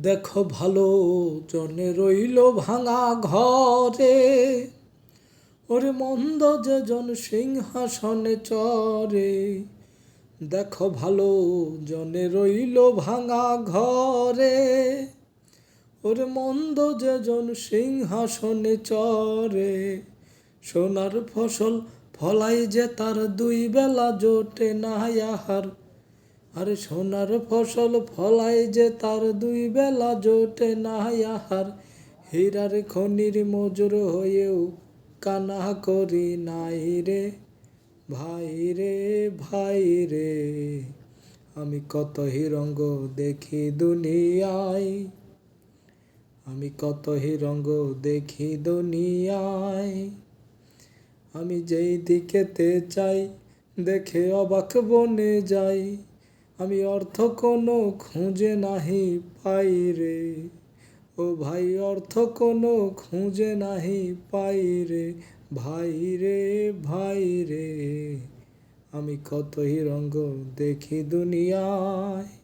দেখো ভালো জনে রইল ভাঙা ঘরে। ওরে মন্দ যে জন সিংহাসনে চরে। দেখো ভালো জনে রইল ভাঙা ঘরে। ওরে মন্দ যে জন সিংহাসনে চরে। সোনার ফসল ফলাই যে তার দুই বেলা জোটে না আহার। আরে সোনার ফসল ফলাই যে তার দুই বেলা জোটে না আহার। হীরার খনির মজুর হয়েও কানা করি নাই রে। ভাই রে ভাই রে, আমি কত হিরঙ্গ দেখি দুনিয়ায়। আমি কত হিরঙ্গ দেখি দুনিয়ায়। আমি যেই দিকেতে চাই, দেখে অবাক বনে যাই। আমি অর্থ কোনো খুঁজে নাহি পাই রে। ও ভাই, অর্থ কোনো খুঁজে নাহি পাই রে। ভাই রে ভাই রে, আমি কত হিরঙ্গ দেখি দুনিয়ায়।